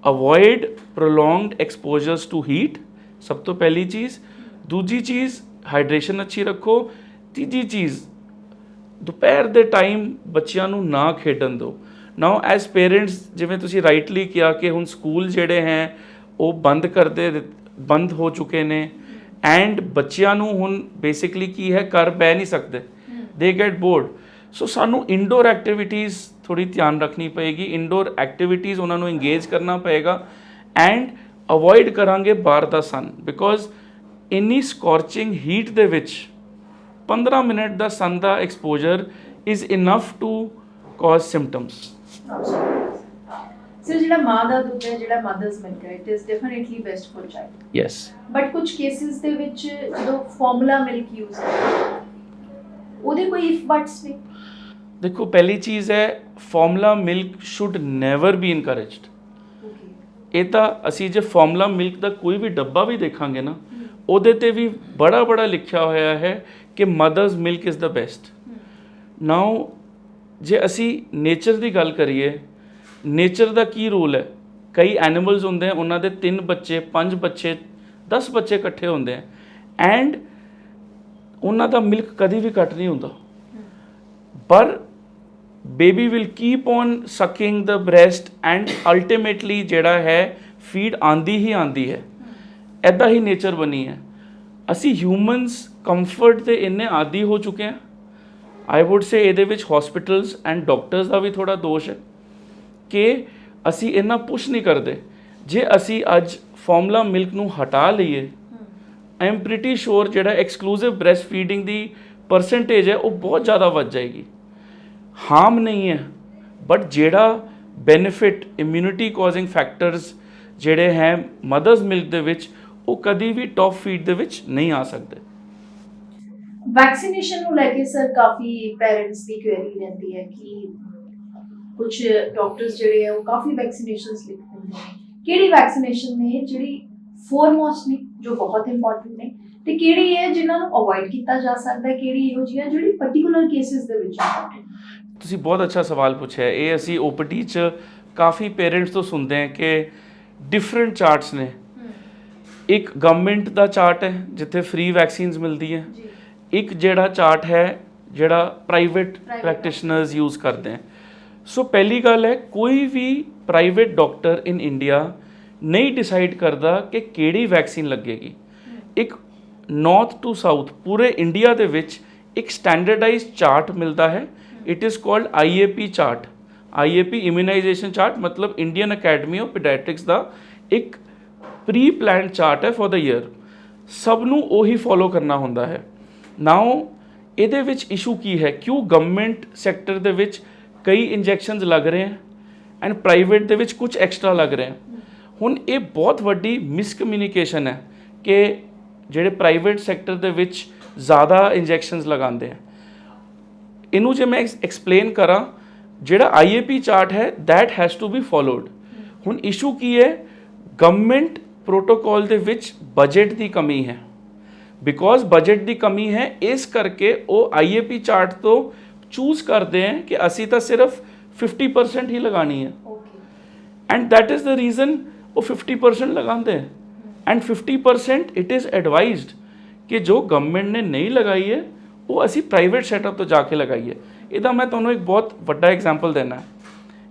avoid prolonged exposures to heat ਸਭ ਤੋਂ ਪਹਿਲੀ ਚੀਜ਼। ਦੂਜੀ ਚੀਜ਼ ਹਾਈਡਰੇਸ਼ਨ ਅੱਛੀ ਰੱਖੋ। ਤੀਜੀ ਚੀਜ਼ ਦੁਪਹਿਰ ਦੇ ਟਾਈਮ ਬੱਚਿਆਂ ਨੂੰ ਨਾ ਖੇਡਣ ਦਿਓ। ਨਾਓ ਐਸ ਪੇਰੈਂਟਸ ਜਿਵੇਂ ਤੁਸੀਂ ਰਾਈਟਲੀ ਕਿਹਾ ਕਿ ਹੁਣ ਸਕੂਲ ਜਿਹੜੇ ਹੈ, ਉਹ ਬੰਦ ਕਰਦੇ ਬੰਦ ਹੋ ਚੁੱਕੇ ਨੇ। ਐਂਡ ਬੱਚਿਆਂ ਨੂੰ ਹੁਣ ਬੇਸਿਕਲੀ ਕੀ ਹੈ ਕਰ ਬਹਿ ਨਹੀਂ ਸਕਦੇ। ਦੇ ਗੈਟ ਬੋਰਡ ਸੋ ਸਾਨੂੰ ਇਨਡੋਰ ਐਕਟੀਵਿਟੀਜ਼ ਥੋੜੀ ਧਿਆਨ ਰੱਖਣੀ ਪਏਗੀ। ਇਨਡੋਰ ਐਕਟੀਵਿਟੀਜ਼ ਉਹਨਾਂ ਨੂੰ ਇੰਗੇਜ ਕਰਨਾ ਪਏਗਾ। ਐਂਡ ਅਵੋਇਡ ਕਰਾਂਗੇ ਬਾਹਰ ਦਾ ਸਨ ਬਿਕੋਜ਼ ਇੰਨੀ ਸਕੋਰਚਿੰਗ ਹੀਟ ਦੇ ਵਿੱਚ 15 ਮਿੰਟ ਦਾ sun the exposure is enough to cause symptoms sir ਜਿਹੜਾ ਮਾਂ ਦਾ ਦੁੱਧ ਹੈ ਜਿਹੜਾ ਮਦਰਸ ਮਿਲਕ ਹੈ it is definitely best for child yes but ਕੁਝ ਕੇਸਿਸ ਦੇ ਵਿੱਚ ਜਦੋਂ ਫਾਰਮੂਲਾ ਮਿਲਕ ਯੂਜ਼ ਉਹਦੇ ਕੋਈ ਇਫ ਬਟਸ ਨੇ? ਦੇਖੋ ਪਹਿਲੀ ਚੀਜ਼ ਹੈ formula milk should never be encouraged ਇਹ ਤਾਂ ਅਸੀਂ ਜੇ ਫਾਰਮੂਲਾ ਮਿਲਕ ਦਾ ਕੋਈ ਵੀ ਡੱਬਾ ਵੀ ਦੇਖਾਂਗੇ ਨਾ ਉਹਦੇ ਤੇ ਵੀ ਬੜਾ ਬੜਾ ਲਿਖਿਆ ਹੋਇਆ ਹੈ ਕਿ mother's milk is the best. Now ਜੇ ਅਸੀਂ ਨੇਚਰ ਦੀ ਗੱਲ ਕਰੀਏ, ਨੇਚਰ ਦਾ ਕੀ ਰੋਲ ਹੈ? ਕਈ ਐਨੀਮਲਸ ਹੁੰਦੇ ਆ, ਉਹਨਾਂ ਦੇ ਤਿੰਨ ਬੱਚੇ, ਪੰਜ ਬੱਚੇ 10 ਬੱਚੇ ਇਕੱਠੇ ਹੁੰਦੇ ਆ। ਐਂਡ ਉਹਨਾਂ ਦਾ ਮਿਲਕ ਕਦੀ ਵੀ ਘੱਟ ਨਹੀਂ ਹੁੰਦਾ। ਪਰ baby will keep on sucking the breast and ultimately ਜਿਹੜਾ ਹੈ ਫੀਡ ਆਂਦੀ ਹੀ ਆਂਦੀ ਹੈ। ਐਦਾਂ ਹੀ ਨੇਚਰ ਬਣੀ ਹੈ। ਅਸੀਂ ਹਿਊਮਨਸ ਕੰਫਰਟ ਦੇ ਇੰਨੇ ਆਦੀ ਹੋ ਚੁੱਕੇ ਹਾਂ। ਆਈ ਊਡ ਸੇ ਇਹਦੇ ਵਿੱਚ ਹਸਪੀਟਲਸ ਐਂਡ ਡਾਕਟਰਸ ਦਾ ਵੀ ਥੋੜਾ ਦੋਸ਼ ਹੈ ਕਿ ਅਸੀਂ ਇੰਨਾ ਪੁਸ਼ ਨਹੀਂ ਕਰਦੇ। ਜੇ ਅਸੀਂ ਅੱਜ ਫਾਰਮੂਲਾ ਮਿਲਕ ਨੂੰ ਹਟਾ ਲਈਏ ਆਈ ਐਮ ਪ੍ਰੀਟੀ ਸ਼ੋਰ ਜਿਹੜਾ ਐਕਸਕਲੂਸਿਵ ਬ੍ਰੈਸਟ ਫੀਡਿੰਗ ਦੀ ਪਰਸੈਂਟੇਜ ਹੈ ਉਹ ਬਹੁਤ ਜ਼ਿਆਦਾ ਵੱਧ ਜਾਏਗੀ। ਹਾਰਮ ਨਹੀਂ ਹੈ ਬਟ ਜਿਹੜਾ ਬੈਨੀਫਿਟ ਇਮਿਊਨਿਟੀ ਕਾਜ਼ਿੰਗ ਫੈਕਟਰਸ ਜਿਹੜੇ ਹੈ ਮਦਰਸ ਮਿਲਕ ਦੇ ਵਿੱਚ ਉਹ ਕਦੀ ਵੀ ਟੌਪ ਫੀਡ ਦੇ ਵਿੱਚ ਨਹੀਂ ਆ ਸਕਦੇ। ਵੈਕਸੀਨੇਸ਼ਨ ਨੂੰ ਲੈ ਕੇ ਸਰ ਕਾਫੀ ਪੈਰੈਂਟਸ ਦੀ ਕੁਐਰੀ ਰਹਿੰਦੀ ਹੈ ਕਿ ਕੁਝ ਡਾਕਟਰਸ ਜਿਹੜੇ ਆ ਉਹ ਕਾਫੀ ਵੈਕਸੀਨੇਸ਼ਨਸ ਲਿਖ ਦਿੰਦੇ ਨੇ। ਕਿਹੜੀ ਵੈਕਸੀਨੇਸ਼ਨ ਨੇ ਜਿਹੜੀ ਫੋਰਮੋਸਟ ਨੇ ਜੋ ਬਹੁਤ ਇੰਪੋਰਟੈਂਟ ਨੇ। ਤੇ ਕਿਹੜੀ ਹੈ ਜਿਨ੍ਹਾਂ ਨੂੰ ਅਵੋਇਡ ਕੀਤਾ ਜਾ ਸਕਦਾ ਹੈ? ਕਿਹੜੀ ਇਹੋ ਜਿਹੀ ਹੈ ਜਿਹੜੀ ਪਾਰਟਿਕੂਲਰ ਕੇਸਿਸ ਦੇ ਵਿੱਚ ਇੰਪੋਰਟੈਂਟ ਤੁਸੀਂ ਬਹੁਤ ਅੱਛਾ ਸਵਾਲ ਪੁੱਛਿਆ ਇਹ ਅਸੀਂ ਓਪੀਡੀ ਚ ਕਾਫੀ ਪੇਰੈਂਟਸ ਤੋਂ ਸੁਣਦੇ ਹਾਂ ਕਿ ਡਿਫਰੈਂਟ ਚਾਰਟਸ ਨੇ। ਇੱਕ ਗਵਰਨਮੈਂਟ ਦਾ ਚਾਰਟ ਹੈ ਜਿੱਥੇ ਫ੍ਰੀ ਵੈਕਸੀਨਸ ਮਿਲਦੀ ਹੈ। ਇੱਕ ਜਿਹੜਾ ਚਾਰਟ ਹੈ ਜਿਹੜਾ ਪ੍ਰਾਈਵੇਟ ਪ੍ਰੈਕਟੀਸ਼ਨਰਸ ਯੂਜ਼ ਕਰਦੇ ਹੈ। ਸੋ ਪਹਿਲੀ ਗੱਲ ਹੈ ਕੋਈ ਵੀ ਪ੍ਰਾਈਵੇਟ ਡਾਕਟਰ ਇਨ ਇੰਡੀਆ ਨਹੀਂ ਡਿਸਾਈਡ ਕਰਦਾ ਕਿ ਕਿਹੜੀ ਵੈਕਸੀਨ ਲੱਗੇਗੀ। ਇੱਕ ਨਾਰਥ ਟੂ ਸਾਊਥ ਪੂਰੇ ਇੰਡੀਆ ਦੇ ਵਿੱਚ ਇੱਕ ਸਟੈਂਡਰਡਾਈਜ਼ਡ ਚਾਰਟ ਮਿਲਦਾ ਹੈ। It is called IAP chart IAP immunisation chart ਮਤਲਬ ਇੰਡੀਅਨ ਅਕੈਡਮੀ ਆਫ ਪੀਡੀਆਟ੍ਰਿਕਸ ਦਾ ਇੱਕ ਪ੍ਰੀ ਪਲਾਨਡ ਚਾਰਟ ਹੈ ਫॉर ਦਾ ਈਅਰ ਸਭ ਨੂੰ ਉਹੀ ਫੋਲੋ ਕਰਨਾ ਹੁੰਦਾ ਹੈ। ਨਾਓ ਇਹਦੇ ਵਿੱਚ ਇਸ਼ੂ ਕੀ ਹੈ? ਕਿਉਂ ਗਵਰਨਮੈਂਟ ਸੈਕਟਰ ਦੇ ਵਿੱਚ ਕਈ ਇੰਜੈਕਸ਼ਨਸ ਲੱਗ ਰਹੇ ਹਨ ਐਂਡ ਪ੍ਰਾਈਵੇਟ ਦੇ ਵਿੱਚ ਕੁਝ ਐਕਸਟਰਾ ਲੱਗ ਰਹੇ ਹਨ ਹੁਣ ਇਹ ਬਹੁਤ ਵੱਡੀ ਮਿਸਕਮਿਊਨੀਕੇਸ਼ਨ ਹੈ ਕਿ ਜਿਹੜੇ ਪ੍ਰਾਈਵੇਟ ਸੈਕਟਰ ਦੇ ਵਿੱਚ ਜ਼ਿਆਦਾ ਇੰਜੈਕਸ਼ਨਸ ਲਗਾਉਂਦੇ ਆ ਇਹਨੂੰ ਜੇ ਮੈਂ ਐਕਸਪਲੇਨ ਕਰਾਂ, ਜਿਹੜਾ ਆਈਏਪੀ ਚਾਰਟ ਹੈ, that has to be followed ਹੁਣ ਇਸ਼ੂ ਕੀ ਹੈ? ਗਵਰਨਮੈਂਟ ਪ੍ਰੋਟੋਕਾਲ ਦੇ ਵਿੱਚ ਬਜਟ ਦੀ ਕਮੀ ਹੈ। ਬਿਕੋਜ਼ ਬਜਟ ਦੀ ਕਮੀ ਹੈ ਇਸ ਕਰਕੇ ਉਹ ਆਈਏਪੀ ਚਾਰਟ ਤੋਂ ਚੂਜ਼ ਕਰਦੇ ਹੈ ਕਿ ਅਸੀਂ ਤਾਂ ਸਿਰਫ 50% ਹੀ ਲਗਾਣੀ ਹੈ। And that is the reason ਉਹ 50% ਲਗਾਉਂਦੇ ਹੈ। ਐਂਡ 50% it is advised ਕਿ ਜੋ ਗਵਰਨਮੈਂਟ ਨੇ ਨਹੀਂ ਲਗਾਈ ਹੈ ਉਹ ਅਸੀਂ ਪ੍ਰਾਈਵੇਟ ਸੈਟਅਪ ਤੋਂ ਜਾ ਕੇ ਲਗਾਈਏ ਇਹਦਾ ਮੈਂ ਤੁਹਾਨੂੰ ਇੱਕ ਬਹੁਤ ਵੱਡਾ ਐਗਜ਼ਾਮਪਲ ਦੇਣਾ ਹੈ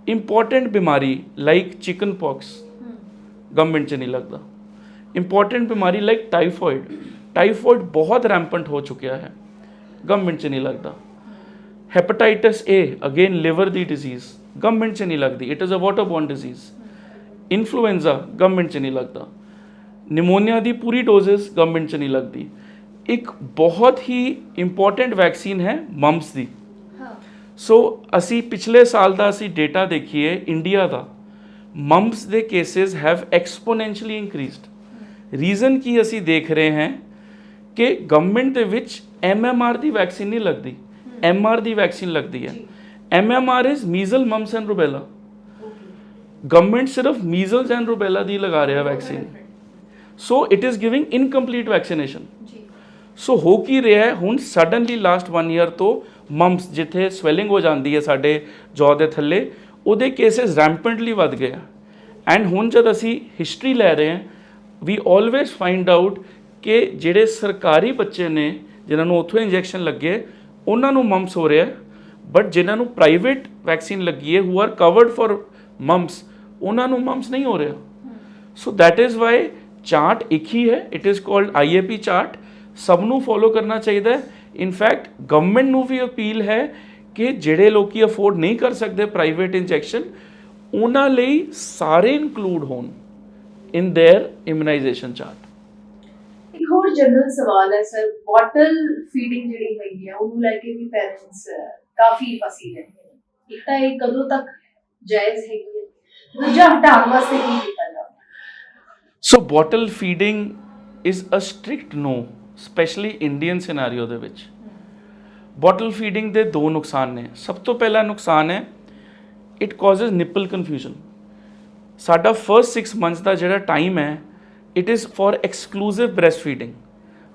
ਇੰਪੋਰਟੈਂਟ ਬਿਮਾਰੀ ਲਾਈਕ ਚਿਕਨ ਪੌਕਸ ਗਵਰਨਮੈਂਟ 'ਚ ਨਹੀਂ ਲੱਗਦਾ। ਇੰਪੋਰਟੈਂਟ ਬਿਮਾਰੀ ਲਾਈਕ ਟਾਈਫਾਇਡ ਟਾਈਫਾਇਡ ਬਹੁਤ ਰੈਂਪੈਂਟ ਹੋ ਚੁੱਕਿਆ ਹੈ। ਗਵਰਨਮੈਂਟ 'ਚ ਨਹੀਂ ਲੱਗਦਾ। ਹੈਪੇਟਾਈਟਸ ਏ ਅਗੇਨ ਲਿਵਰ ਦੀ ਡਿਜ਼ੀਜ਼ ਗਵਰਨਮੈਂਟ 'ਚ ਨਹੀਂ ਲੱਗਦੀ। It is a waterborne disease influenza government 'ਚ ਨਹੀਂ ਲੱਗਦਾ। ਨਿਮੋਨੀਆ ਦੀ ਪੂਰੀ ਡੋਜ਼ਸ ਗਵਰਨਮੈਂਟ 'ਚ ਨਹੀਂ ਲੱਗਦੀ। ਇੱਕ ਬਹੁਤ ਹੀ ਇੰਪੋਰਟੈਂਟ ਵੈਕਸੀਨ ਹੈ ਮਮਸ ਦੀ। ਹਾਂ। ਸੋ ਅਸੀਂ ਪਿਛਲੇ ਸਾਲ ਦਾ ਅਸੀਂ ਡੇਟਾ ਦੇਖੀਏ ਇੰਡੀਆ ਦਾ। ਮਮਸ ਦੇ cases have exponentially increased reason ਕੀ ਅਸੀਂ ਦੇਖ ਰਹੇ ਹਾਂ ਕਿ ਗਵਰਨਮੈਂਟ ਦੇ ਵਿੱਚ ਐਮਐਮਆਰ ਦੀ ਵੈਕਸੀਨ ਨਹੀਂ ਲੱਗਦੀ। ਐਮਆਰ ਦੀ ਵੈਕਸੀਨ ਲੱਗਦੀ ਹੈ। ਜੀ। MMR is measle mumps and rubella government ਸਿਰਫ ਮੀਜ਼ਲਸ ਐਂਡ ਰੂਬੈਲਾ ਦੀ ਲਗਾ ਰਿਹਾ vaccine so it is giving incomplete vaccination so ਹੋ ਕੀ ਰਿਹਾ ਹੈ? ਹੁਣ ਸਡਨਲੀ ਲਾਸਟ 1 ਈਅਰ ਤੋਂ ਮਮਸ ਜਿੱਥੇ ਸਵੈਲਿੰਗ ਹੋ ਜਾਂਦੀ ਹੈ ਸਾਡੇ ਜੌ ਦੇ ਥੱਲੇ ਉਹਦੇ ਕੇਸਸ ਰੈਂਪੈਂਟਲੀ ਵੱਧ ਗਏ ਆ। ਐਂਡ ਹੁਣ ਜਦ ਅਸੀਂ ਹਿਸਟਰੀ ਲੈ ਰਹੇ ਹਾਂ ਵੀ ਆਲਵੇਸ ਫਾਈਂਡ ਆਊਟ ਕਿ ਜਿਹੜੇ ਸਰਕਾਰੀ ਬੱਚੇ ਨੇ, ਜਿਨ੍ਹਾਂ ਨੂੰ ਉਥੋਂ ਇੰਜੈਕਸ਼ਨ ਲੱਗੇ, ਉਹਨਾਂ ਨੂੰ ਮੰਪਸ ਹੋ ਰਿਹਾ ਬਟ ਜਿਨ੍ਹਾਂ ਨੂੰ ਪ੍ਰਾਈਵੇਟ ਵੈਕਸੀਨ ਲੱਗੀ ਹੈ who are covered for mumps ਉਹਨਾਂ ਨੂੰ ਮੰਪਸ ਨਹੀਂ ਹੋ ਰਿਹਾ। So that is why chart ਇੱਕ ਹੀ ਹੈ it is called IAP chart ਸਭ ਨੂੰ ਫੋਲੋ ਕਰਨਾ ਚਾਹੀਦਾ ਹੈ। ਇਨਫੈਕਟ ਗਵਰਨਮੈਂਟ ਨੂੰ ਵੀ ਅਪੀਲ ਹੈ ਕਿ ਜਿਹੜੇ ਲੋਕੀ ਅਫੋਰਡ ਨਹੀਂ ਕਰ ਸਕਦੇ ਪ੍ਰਾਈਵੇਟ ਇੰਜੈਕਸ਼ਨ ਉਹਨਾਂ ਲਈ ਸਾਰੇ ਇਨਕਲੂਡ ਹੋਣ ਇਨ देयर ਇਮਿਊਨਾਈਜੇਸ਼ਨ ਚਾਰਟ ਇੱਕ ਹੋਰ ਜਨਰਲ ਸਵਾਲ ਹੈ ਸਰ ਬੋਟਲ ਫੀਡਿੰਗ ਜਿਹੜੀ ਹੈਗੀ ਆ ਉਹਨੂੰ ਲੈ ਕੇ ਵੀ ਪੈਰੈਂਟਸ ਕਾਫੀ ਫਸੀ ਰਹਿੰਦੇ ਨੇ ਇੱਕ ਤਾਂ ਇਹ ਕਦੋਂ ਤੱਕ ਜਾਇਜ਼ ਹੈਗੀ ਹੈ ਦੂਜਾ ਹਟਾਉਣ ਵਾਸਤੇ ਕੀ ਕੀਤਾ ਜਾਵੇ so bottle feeding is a strict no specially Indian scenario ਦੇ ਵਿੱਚ ਬੋਟਲ ਫੀਡਿੰਗ ਦੇ ਦੋ ਨੁਕਸਾਨ ਨੇ। ਸਭ ਤੋਂ ਪਹਿਲਾ ਨੁਕਸਾਨ ਹੈ ਇਟ ਕਾਜ਼ਸ ਨਿਪਲ ਕਨਫਿਊਜ਼ਨ ਸਾਡਾ ਫਰਸਟ 6 ਮੰਥਸ ਦਾ ਜਿਹੜਾ ਟਾਈਮ ਹੈ it is for exclusive breast feeding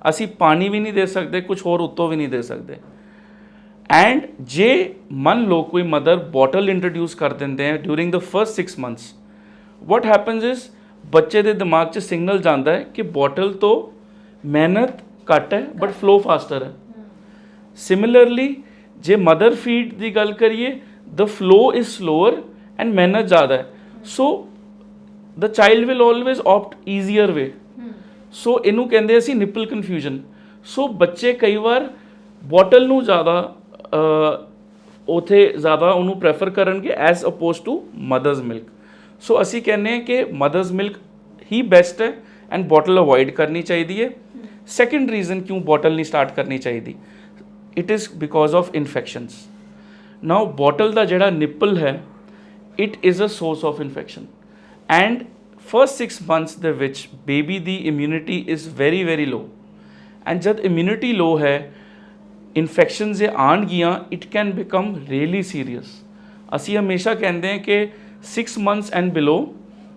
ਅਸੀਂ ਪਾਣੀ ਵੀ ਨਹੀਂ ਦੇ ਸਕਦੇ ਕੁਝ ਹੋਰ ਉੱਤੋਂ ਵੀ ਨਹੀਂ ਦੇ ਸਕਦੇ। ਐਂਡ ਜੇ ਮੰਨ ਲਓ ਕੋਈ ਮਦਰ ਬੋਟਲ ਇੰਟਰੋਡਿਊਸ ਕਰ ਦਿੰਦੇ ਹੈ during the first 6 months what happens is ਬੱਚੇ ਦੇ ਦਿਮਾਗ 'ਚ ਸਿਗਨਲ ਜਾਂਦਾ ਹੈ ਕਿ ਬੋਟਲ ਤੋਂ ਮਿਹਨਤ ਘੱਟ ਹੈ ਬਟ ਫਲੋ ਫਾਸਟਰ ਹੈ। ਸਿਮਿਲਰਲੀ ਜੇ ਮਦਰ ਫੀਡ ਦੀ ਗੱਲ ਕਰੀਏ the flow is slower and ਮਿਹਨਤ ਜ਼ਿਆਦਾ ਹੈ। So the child will always opt easier way so ਇਹਨੂੰ ਕਹਿੰਦੇ ਅਸੀਂ ਨਿਪਲ ਕਨਫਿਊਜ਼ਨ ਸੋ ਬੱਚੇ ਕਈ ਵਾਰ ਬੋਟਲ ਨੂੰ ਜ਼ਿਆਦਾ ਅ, ਉਥੇ ਜ਼ਿਆਦਾ ਉਹਨੂੰ ਪ੍ਰੈਫਰ ਕਰਨਗੇ as oppose to mother's milk so ਅਸੀਂ ਕਹਿੰਦੇ ਹਾਂ ਕਿ ਮਦਰਸ ਮਿਲਕ ਹੀ ਬੈਸਟ ਹੈ ਐਂਡ ਬੋਟਲ ਅਵੋਇਡ ਕਰਨੀ ਚਾਹੀਦੀ ਹੈ। ਸੈਕੰਡ ਰੀਜ਼ਨ ਕਿਉਂ ਬੋਟਲ ਨਹੀਂ ਸਟਾਰਟ ਕਰਨੀ ਚਾਹੀਦੀ? It is because of infections now bottle ਦਾ ਜਿਹੜਾ ਨਿਪਲ ਹੈ it is a source of infection and first 6 months ਦੇ ਵਿੱਚ baby the immunity is very very low and ਜਦ ਇਮਿਊਨਿਟੀ ਲੋ ਹੈ ਇਨਫੈਕਸ਼ਨ ਜੇ ਆਣਗੀਆਂ it can become really serious ਅਸੀਂ ਹਮੇਸ਼ਾ ਕਹਿੰਦੇ ਹਾਂ ਕਿ 6 months and below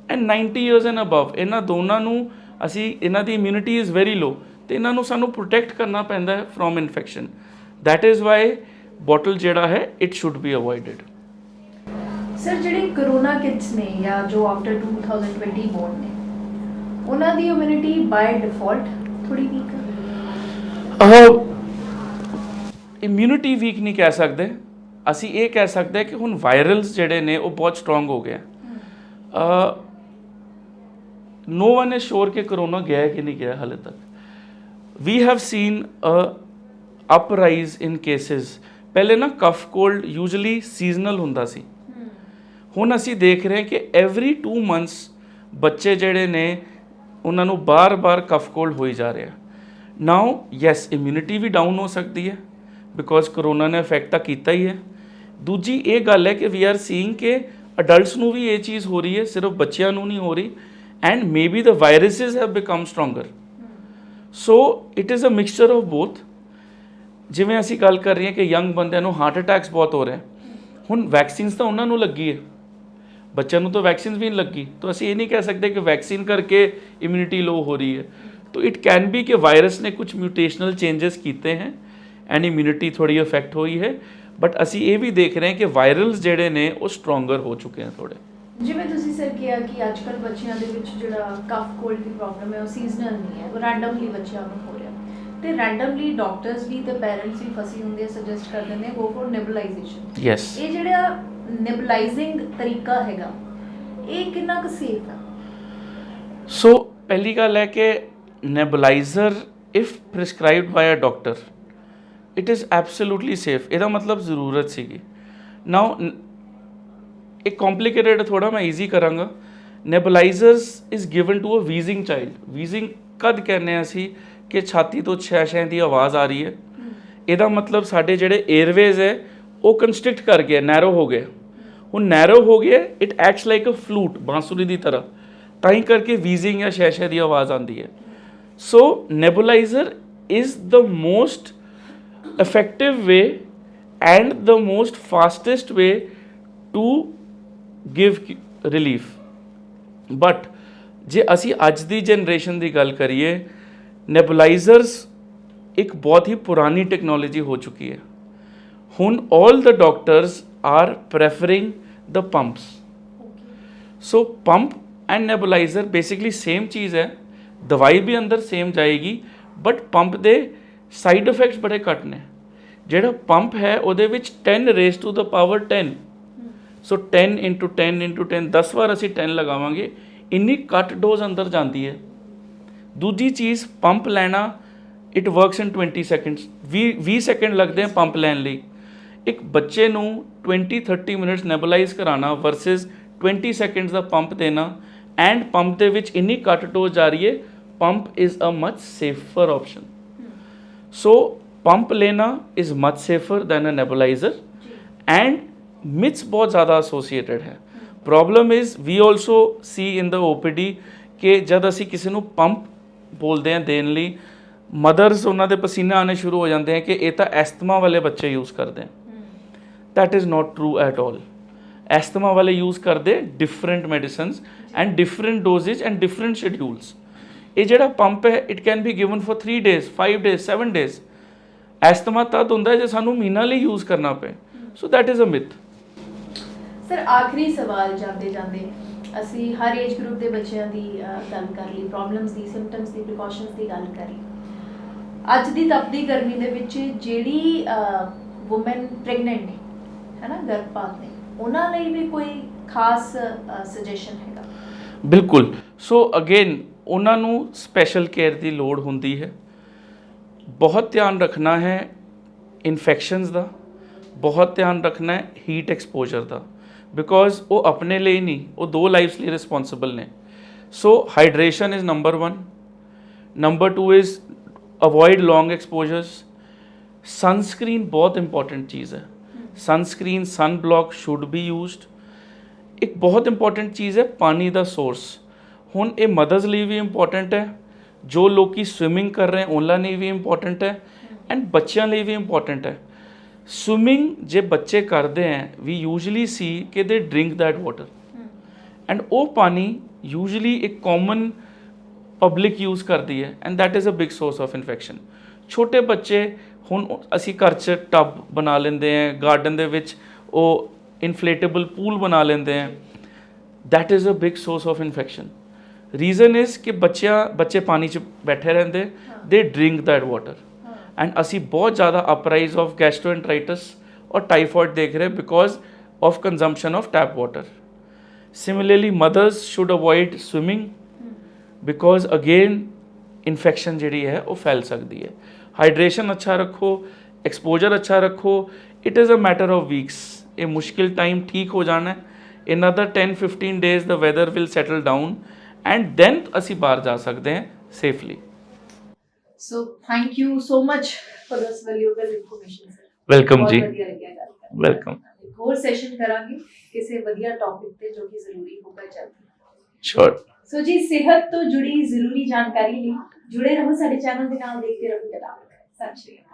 and 90 years and above ਇਹਨਾਂ ਦੋਨਾਂ ਨੂੰ ਅਸੀਂ ਇਹਨਾਂ ਦੀ ਇਮਿਊਨਿਟੀ ਇਜ਼ ਵੈਰੀ ਲੋ ਤੇ ਇਹਨਾਂ ਨੂੰ ਸਾਨੂੰ ਪ੍ਰੋਟੈਕਟ ਕਰਨਾ ਪੈਂਦਾ ਹੈ from infection that is why bottle ਜਿਹੜਾ ਹੈ it should be avoided sir ਜਿਹੜੇ ਕਰੋਨਾ ਕਿਡਸ ਨੇ ਜਾਂ ਜੋ ਆਫਟਰ 2020 ਬੋਰਨ ਨੇ ਉਹਨਾਂ ਦੀ ਇਮਿਊਨਿਟੀ ਬਾਈ ਡਿਫਾਲਟ ਥੋੜੀ ਵੀਕ ਹੈ ਇਮਿਊਨਿਟੀ ਵੀਕ ਨਹੀਂ ਕਹਿ ਸਕਦੇ। ਅਸੀਂ ਇਹ ਕਹਿ ਸਕਦੇ ਕਿ ਹੁਣ ਵਾਇਰਲਸ ਜਿਹੜੇ ਨੇ ਉਹ ਬਹੁਤ ਸਟਰੋਂਗ ਹੋ ਗਏ ਆ। ਨੋ ਵਨ ਇਜ਼ ਸ਼ੋਰ ਕਿ ਕਰੋਨਾ ਗਿਆ ਕਿ ਨਹੀਂ ਗਿਆ ਹਾਲੇ ਤੱਕ। We have seen a uprise in cases ਪਹਿਲੇ ਨਾ ਕਫ ਕੋਲਡ ਯੂਜੂਲੀ ਸੀਜ਼ਨਲ ਹੁੰਦਾ ਸੀ। ਹੁਣ ਅਸੀਂ ਦੇਖ ਰਹੇ ਹਾਂ ਕਿ ਐਵਰੀ 2 ਮੰਥਸ ਬੱਚੇ ਜਿਹੜੇ ਨੇ, ਉਹਨਾਂ ਨੂੰ ਬਾਰ-ਬਾਰ ਕਫ ਕੋਲਡ ਹੋਈ ਜਾ ਰਿਹਾ। ਨਾਓ ਯੈਸ ਇਮਿਊਨਿਟੀ ਵੀ ਡਾਊਨ ਹੋ ਸਕਦੀ ਹੈ ਬਿਕੋਜ਼ ਕਰੋਨਾ ਨੇ ਇਫੈਕਟ ਤਾਂ ਕੀਤਾ ਹੀ ਹੈ। ਦੂਜੀ ਇਹ ਗੱਲ ਹੈ ਕਿ ਵੀ ਆਰ ਸੀਇੰਗ ਕਿ ਅਡਲਟਸ ਨੂੰ ਵੀ ਇਹ ਚੀਜ਼ ਹੋ ਰਹੀ ਹੈ, ਸਿਰਫ ਬੱਚਿਆਂ ਨੂੰ ਨਹੀਂ ਹੋ ਰਹੀ and maybe the viruses have become stronger so it is a mixture of both ਜਿਵੇਂ ਅਸੀਂ ਗੱਲ ਕਰ ਰਹੇ ਹਾਂ ਕਿ ਯੰਗ ਬੰਦਿਆਂ ਨੂੰ ਹਾਰਟ ਅਟੈਕਸ ਬਹੁਤ ਹੋ ਰਿਹਾ ਹੁਣ ਵੈਕਸੀਨਸ ਤਾਂ ਉਹਨਾਂ ਨੂੰ ਲੱਗੀ ਹੈ ਬੱਚਿਆਂ ਨੂੰ ਤਾਂ ਵੈਕਸੀਨ ਵੀ ਨਹੀਂ ਲੱਗੀ। ਤਾਂ ਅਸੀਂ ਇਹ ਨਹੀਂ ਕਹਿ ਸਕਦੇ ਕਿ ਵੈਕਸੀਨ ਕਰਕੇ ਇਮਿਊਨਿਟੀ ਲੋ ਹੋ ਰਹੀ ਹੈ। ਤਾਂ ਇਟ ਕੈਨ ਬੀ ਕਿ ਵਾਇਰਸ ਨੇ ਕੁਝ ਮਿਊਟੇਸ਼ਨਲ ਚੇਂजेस ਕੀਤੇ ਹੈ ਐਂਡ ਇਮਿਊਨਿਟੀ ਥੋੜੀ ਇਫੈਕਟ ਹੋਈ ਹੈ। ਬਟ ਅਸੀਂ ਇਹ ਵੀ ਦੇਖ ਰਹੇ ਹਾਂ ਕਿ ਵਾਇਰਲਸ ਜਿਹੜੇ ਨੇ ਉਹ ਸਟਰੋਂਗਰ ਹੋ ਚੁੱਕੇ ਹਨ ਥੋੜੇ ਜਿਵੇਂ ਤੁਸੀਂ ਸਰ ਕਿਹਾ ਕਿ ਅੱਜ ਕੱਲ੍ਹ ਬੱਚਿਆਂ ਦੇ ਵਿੱਚ ਜਿਹੜਾ ਕਫ ਕੋਲਡ ਦੀ ਪ੍ਰੋਬਲਮ ਹੈ, ਉਹ ਸੀਜ਼ਨਲ ਨਹੀਂ ਹੈ, ਉਹ ਰੈਂਡਮਲੀ ਬੱਚਿਆਂ ਨੂੰ ਹੋ ਰਿਹਾ। ਤੇ ਰੈਂਡਮਲੀ ਡਾਕਟਰਸ ਵੀ ਤੇ ਪੈਰੈਂਟਸ ਵੀ ਫਸੀ ਹੁੰਦੇ ਆ ਸੁਜੈਸਟ ਕਰਦੇ ਨੇ ਗੋ ਫॉर ਨੈਬੂਲਾਈਜੇਸ਼ਨ ਯੈਸ ਇਹ ਜਿਹੜਾ ਨੈਬੂਲਾਈਜ਼ਿੰਗ ਤਰੀਕਾ ਹੈਗਾ ਇਹ ਕਿੰਨਾ ਕੁ ਸੇਫ ਹੈ ਸੋ ਪਹਿਲੀ ਗੱਲ ਹੈ ਕਿ nebuliser if prescribed by a doctor it is absolutely safe. ਇਹਦਾ ਮਤਲਬ ਜ਼ਰੂਰਤ ਸੀਗੀ। ਨਾਓ ਇੱਕ ਕੰਪਲਿਕੇਟਡ ਥੋੜਾ ਮੈਂ ਈਜ਼ੀ ਕਰਾਂਗਾ। Nebulisers is given to a wheezing child wheezing ਕਦ ਕਹਿੰਦੇ ਹਾਂ ਅਸੀਂ? ਕਿ ਛਾਤੀ ਤੋਂ ਛੈ ਛੈ ਦੀ ਆਵਾਜ਼ ਆ ਰਹੀ ਹੈ। ਇਹਦਾ ਮਤਲਬ ਸਾਡੇ ਜਿਹੜੇ 에ਅਰਵੇਜ਼ ਹੈ, ਉਹ ਕੰਸਟ੍ਰਿਕਟ ਕਰ ਗਏ ਨੈਰੋ ਹੋ ਗਏ। ਹੁਣ ਨੈਰੋ ਹੋ ਗਏ it acts like a flute ਬਾਂਸੁਰੀ ਦੀ ਤਰ੍ਹਾਂ। ਤਾਂ ਹੀ ਕਰਕੇ ਵੀਜ਼ਿੰਗ ਜਾਂ ਸ਼ੈ ਸ਼ੈ ਦੀ ਆਵਾਜ਼ ਆਉਂਦੀ ਹੈ। So nebuliser is the most effective way and the most fastest way to give relief but ਜੇ ਅਸੀਂ ਅੱਜ ਦੀ ਜਨਰੇਸ਼ਨ ਦੀ ਗੱਲ ਕਰੀਏ ਨੈਬੂਲਾਈਜ਼ਰਸ ਇੱਕ ਬਹੁਤ ਹੀ ਪੁਰਾਣੀ ਟੈਕਨੋਲੋਜੀ ਹੋ ਚੁੱਕੀ ਹੈ। ਹੁਣ all the doctors are preferring the pumps so pump and nebuliser basically same ਚੀਜ਼ ਹੈ। ਦਵਾਈ ਵੀ ਅੰਦਰ ਸੇਮ ਜਾਏਗੀ ਬਟ ਪੰਪ ਦੇ ਸਾਈਡ ਇਫੈਕਟਸ ਬੜੇ ਘੱਟ ਨੇ। ਜਿਹੜਾ ਪੰਪ ਹੈ, ਉਹਦੇ ਵਿੱਚ 10 raise to the power 10 so 10 into 10 into 10 10 ਵਾਰ ਅਸੀਂ 10 ਲਗਾਵਾਂਗੇ। ਇੰਨੀ ਘੱਟ ਡੋਜ਼ ਅੰਦਰ ਜਾਂਦੀ ਹੈ। ਦੂਜੀ ਚੀਜ਼, ਪੰਪ ਲੈਣਾ it works in 20 seconds 20 20 second ਲੱਗਦੇ ਆ ਪੰਪ ਲੈਣ ਲਈ। ਇੱਕ ਬੱਚੇ ਨੂੰ 20 30 ਮਿੰਟਸ ਨੈਬੂਲਾਈਜ਼ ਕਰਾਉਣਾ ਵਰਸਸ 20 ਸੈਕਿੰਡਸ ਦਾ ਪੰਪ ਦੇਣਾ। ਐਂਡ ਪੰਪ ਦੇ ਵਿੱਚ ਇੰਨੀ ਘੱਟ ਡੋਜ਼ ਜਾ ਰਹੀ ਹੈ, pump is a much safer option so pump ਲੈਣਾ is much safer than a nebuliser and myths ਬਹੁਤ ਜ਼ਿਆਦਾ ਐਸੋਸੀਏਟਡ ਹੈ। Problem is we also see in the OPD ਕਿ ਜਦ ਅਸੀਂ ਕਿਸੇ ਨੂੰ ਪੰਪ ਬੋਲਦੇ ਹਾਂ ਦੇਣ ਲਈ ਮਦਰਸ ਉਹਨਾਂ ਦੇ ਪਸੀਨੇ ਆਣੇ ਸ਼ੁਰੂ ਹੋ ਜਾਂਦੇ ਹਨ ਕਿ ਇਹ ਤਾਂ ਐਸਥਮਾ ਵਾਲੇ ਬੱਚੇ ਯੂਜ਼ ਕਰਦੇ ਹਨ that is not true at all. Asthma ਵਾਲੇ ਯੂਜ਼ ਕਰਦੇ different medicines and different dosage and different schedules ਇਹ ਜਿਹੜਾ ਪੰਪ ਹੈ it can be given for 3 days 5 days 7 days asthma ਤਦ ਹੁੰਦਾ ਜੇ ਸਾਨੂੰ ਮਹੀਨਾ ਲਈ ਯੂਜ਼ ਕਰਨਾ ਪਏ। So that is a myth sir ਆਖਰੀ ਸਵਾਲ ਜਾਂਦੇ ਜਾਂਦੇ ਅਸੀਂ ਹਰ ਏਜ ਗਰੁੱਪ ਦੇ ਬੱਚਿਆਂ ਦੀ ਗੱਲ ਕਰ ਲਈ ਪ੍ਰੋਬਲਮਸ ਦੀ ਸਿੰਪਟਮਸ ਦੀ ਪ੍ਰੀਕਾਸ਼ਨਸ ਦੀ ਗੱਲ ਕਰੀ ਅੱਜ ਦੀ ਤਪਦੀ ਗਰਮੀ ਦੇ ਵਿੱਚ ਜਿਹੜੀ ਔਮਨ ਪ੍ਰੈਗਨੈਂਟ ਨੇ, ਹੈਨਾ, ਗਰਭਪਾਤ ਨੇ, ਉਹਨਾਂ ਲਈ ਵੀ ਕੋਈ ਖਾਸ ਸੁਜੈਸ਼ਨ ਹੈਗਾ? ਬਿਲਕੁਲ। ਸੋ ਅਗੇਨ ਉਹਨਾਂ ਨੂੰ ਸਪੈਸ਼ਲ ਕੇਅਰ ਦੀ ਲੋੜ ਹੁੰਦੀ ਹੈ। ਬਹੁਤ ਧਿਆਨ ਰੱਖਣਾ ਹੈ ਇਨਫੈਕਸ਼ਨਸ ਦਾ। ਬਹੁਤ ਧਿਆਨ ਰੱਖਣਾ ਹੈ ਹੀਟ ਐਕਸਪੋਜ਼ਰ ਦਾ। ਬਿਕੋਜ਼ ਉਹ ਆਪਣੇ ਲਈ ਨਹੀਂ, ਉਹ ਦੋ ਲਾਈਫਸ ਲਈ ਰਿਸਪੌਂਸਿਬਲ ਨੇ। So hydration is number 1 number 2 is avoid long exposures sunscreen ਬਹੁਤ ਇੰਪੋਰਟੈਂਟ ਚੀਜ਼ ਹੈ sunscreen sun block should be used ਇੱਕ ਬਹੁਤ ਇੰਪੋਰਟੈਂਟ ਚੀਜ਼ ਹੈ ਪਾਣੀ ਦਾ ਸੋਰਸ ਹੁਣ ਇਹ ਮਦਰਸ ਲਈ ਵੀ ਇੰਪੋਰਟੈਂਟ ਹੈ ਜੋ ਲੋਕੀ ਸਵਿਮਿੰਗ ਕਰ ਰਹੇ ਉਹਨਾਂ ਲਈ ਵੀ ਇੰਪੋਰਟੈਂਟ ਹੈ ਐਂਡ ਬੱਚਿਆਂ ਲਈ ਵੀ ਇੰਪੋਰਟੈਂਟ ਹੈ ਸਵਿਮਿੰਗ ਜੇ ਬੱਚੇ ਕਰਦੇ ਹੈ ਵੀ ਯੂਜੂਲੀ ਸੀ ਕਿ ਦੇ ਡਰਿੰਕ ਦੈਟ ਵਾਟਰ ਐਂਡ ਉਹ ਪਾਣੀ ਯੂਜੂਲੀ ਇੱਕ ਕਾਮਨ ਪਬਲਿਕ ਯੂਜ਼ ਕਰਦੀ ਹੈ and that is a big source of infection ਛੋਟੇ ਬੱਚੇ ਹੁਣ ਅਸੀਂ ਘਰ 'ਚ ਟਬ ਬਣਾ ਲੈਂਦੇ ਹੈ ਗਾਰਡਨ ਦੇ ਵਿੱਚ ਉਹ ਇਨਫਲੇਟੇਬਲ ਪੂਲ ਬਣਾ ਲੈਂਦੇ ਹੈ that is a big source of infection reason is ਕਿ ਬੱਚਿਆਂ ਬੱਚੇ ਪਾਣੀ 'ਚ ਬੈਠੇ ਰਹਿੰਦੇ ਦੇ ਡਰਿੰਕ ਦੈਟ ਵਾਟਰ ਐਂਡ ਅਸੀਂ ਬਹੁਤ ਜ਼ਿਆਦਾ ਅਪਰਾਈਜ਼ ਆਫ ਗੈਸਟ੍ਰੋਐਂਟਰਾਈਟਿਸ ਔਰ ਟਾਈਫਾਇਡ ਦੇਖ ਰਹੇ because of consumption of tap water similarly mothers should avoid swimming because again infection ਜਿਹੜੀ ਹੈ ਉਹ ਫੈਲ ਸਕਦੀ ਹੈ। ਹਾਈਡਰੇਸ਼ਨ ਅੱਛਾ ਰੱਖੋ ਐਕਸਪੋਜ਼ਰ ਅੱਛਾ ਰੱਖੋ। It is a matter of weeks ਇਹ ਮੁਸ਼ਕਿਲ ਟਾਈਮ ਠੀਕ ਹੋ ਜਾਣਾ ਹੈ। In other 10 15 days the weather will settle down and then ਅਸੀਂ ਬਾਹਰ ਜਾ ਸਕਦੇ ਹਾਂ safely so thank you so much for this valuable information sir welcome ਜੀ ਵੈਲਕਮ ਹੋਰ ਸੈਸ਼ਨ ਕਰਾਂਗੇ ਕਿਸੇ ਵਧੀਆ ਟੌਪਿਕ ਤੇ ਜੋ ਕਿ ਜ਼ਰੂਰੀ ਹੋਗਾ ਜਲਦੀ ਸ਼ੋਰ ਸੋ ਜੀ ਸਿਹਤ ਤੋਂ ਜੁੜੀ ਜ਼ਰੂਰੀ ਜਾਣਕਾਰੀ ਲਈ ਜੁੜੇ ਰਹੋ ਸਾਡੇ ਚੈਨਲ ਦੇ ਨਾਲ ਦੇਖਦੇ ਰਹੋ ਜਨਾਬ ਸਤਿ ਸ਼੍ਰੀ ਅਕਾਲ